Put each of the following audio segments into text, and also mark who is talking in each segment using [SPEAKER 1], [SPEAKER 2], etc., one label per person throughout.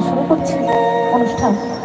[SPEAKER 1] শুরু করছি অনুষ্ঠান।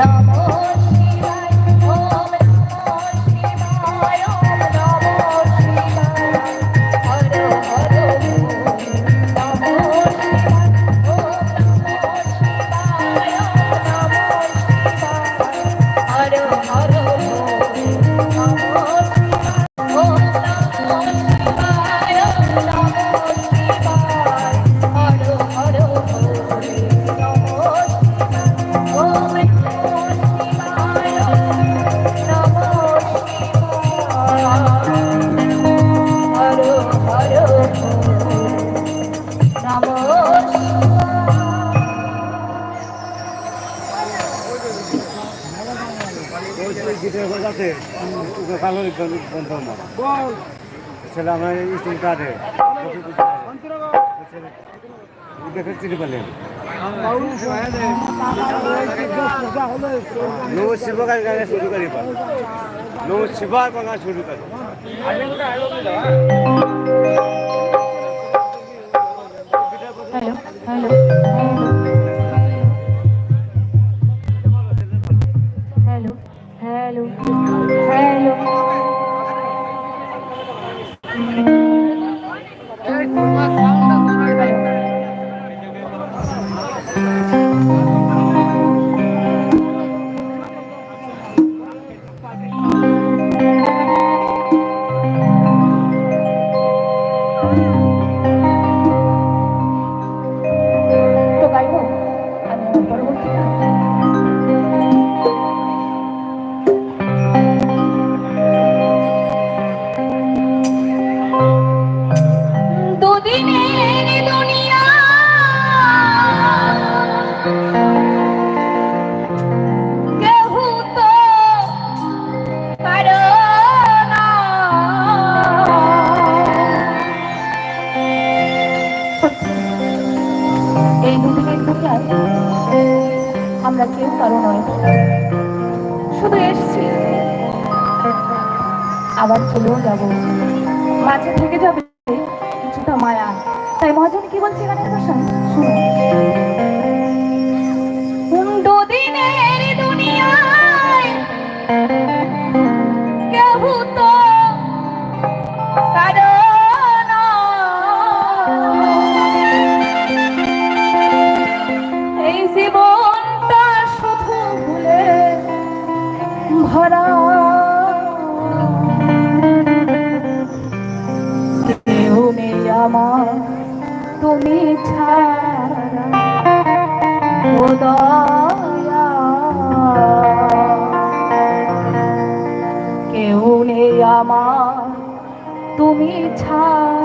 [SPEAKER 1] নমো
[SPEAKER 2] আছে কালোরি বন্ধ ছেলে আমার স্কুল কাটে দেখে চিনি পেলেন নৌ শিবকার গানে শুরু করি নৌ শিবার গান শুরু করি
[SPEAKER 1] হ্যালো হ্যালো vuelo এই দুদিনের দুনিয়ায় আমরা কেউ কারও নয়। শুধু এসছি। আবার চলেও যাব। মাঝে থেকে যাবে কিছুটা মায়া। তাই মহাজন কি বলছে এখানে ভাষায় শুনুন। আমার তুমি ছাড়া কেউ নেই আমার তুমি ছাড়া।